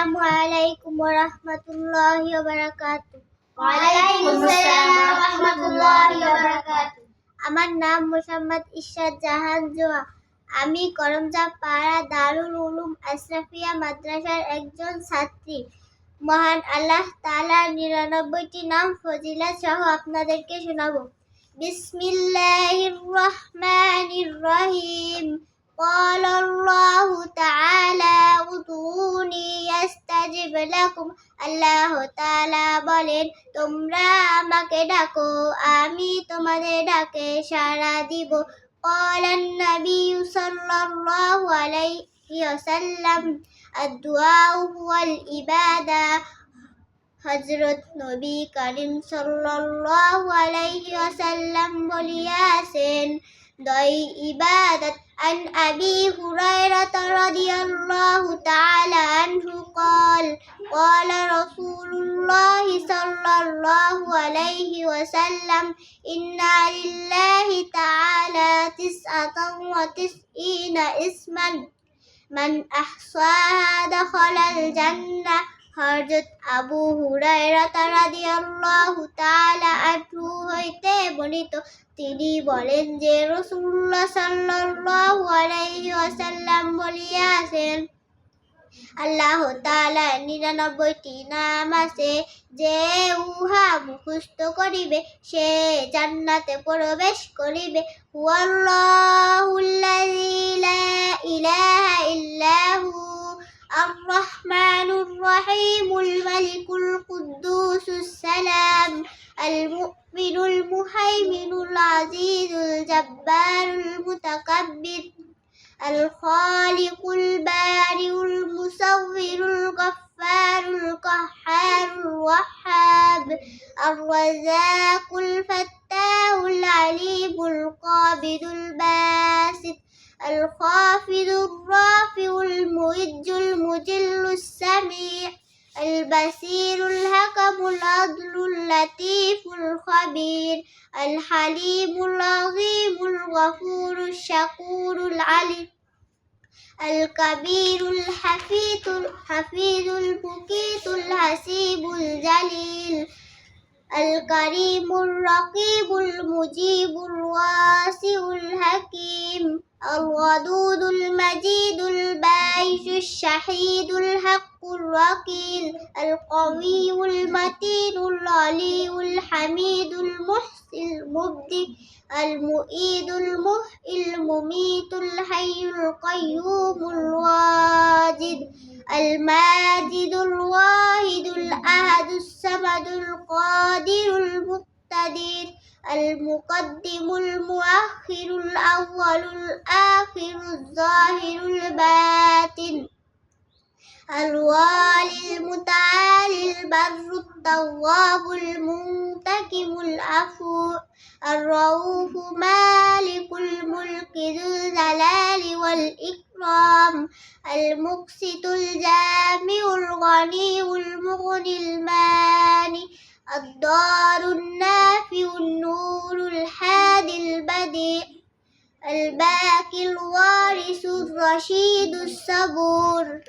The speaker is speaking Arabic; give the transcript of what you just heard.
আসসালামু আলাইকুম ওয়া রাহমাতুল্লাহি ওয়া বারাকাতুহু ওয়ালাইকুম আসসালাম ওয়া রাহমাতুল্লাহি ওয়া বারাকাতুহু আমার নাম মোসাম্মদ ইশরাত জাহান জোয়া আমি করমজা পাড়া দারুল উলুম আশরাফিয়া মাদ্রাসার একজন ছাত্রী মহান আল্লাহ তাআলার নিরানব্বইটি নাম ফজিলত সহ আপনাদেরকে শোনাবো বিসমিল্লাহির রহমানির রহিম قال الله تعالى يستجب لكم আল্লাহ তাআলা বলেন তোমরা আমাকে ডাকো আমি তোমাদের ডাকে সাড়া দিব قال النبي صلى الله عليه وسلم الدعاء هو العبادة হজরত নবী করিম সাল্লাল্লাহু আলাইহি ওয়াসাল্লাম বলিয়াছেন عبادة عن أبي هريرة رضي الله تعالى عنه قال قال رسول الله صلى الله عليه وسلم إن لله تعالى تسعة وتسعين اسما من أحصاها دخل الجنة হজরত আবু হুরায়রা তা রাদিয়াল্লাহু তাআলা আনহু হইতে বলিত তিনি বলেন যে, রাসূলুল্লাহ সাল্লাল্লাহু আলাইহি ওয়াসাল্লাম বলিয়াছেন, আল্লাহ তাআলা নিরানব্বইটি নাম আছে যে উহা মুখস্ত করিবে, সে জান্নাতে প্রবেশ করিবে। হুয়াল্লাহুল্লাযী লা ইলাহা ইল্লাহু আর-রাহমান الرحيم الملك القدوس السلام المؤمن المهيمن العزيز الجبار المتكبر الخالق البارئ المصور الغفار القهار الوهاب الرزاق الفتاح العليم القابض الباسط الخافض الرافع السميع البصير الحكم العدل اللطيف الخبير الحليم العظيم الغفور الشكور العليم الكبير الحفيظ الحفيظ المقيت الحسيب الجليل الكريم الرقيب المجيب الواسع الحكيم الودود المجيد الباعث الشهيد الحق الوكيل القوي المتين العلي الحميد المحسن المبدئ المؤيد المحيي المميت الحي القيوم الواجد الماجد الواحد الأحد الصمد القادر المقتدر. المقدم المؤخر الأول الآخر الظاهر الباطن الوالي المتعالي البر التواب المنتكم العفو الرؤوف مالك الملك ذو الجلال والإكرام المقسط الجامع الغني المغني الماني الدار النافع النور الحادي البديع الباقي الوارث الرشيد الصبور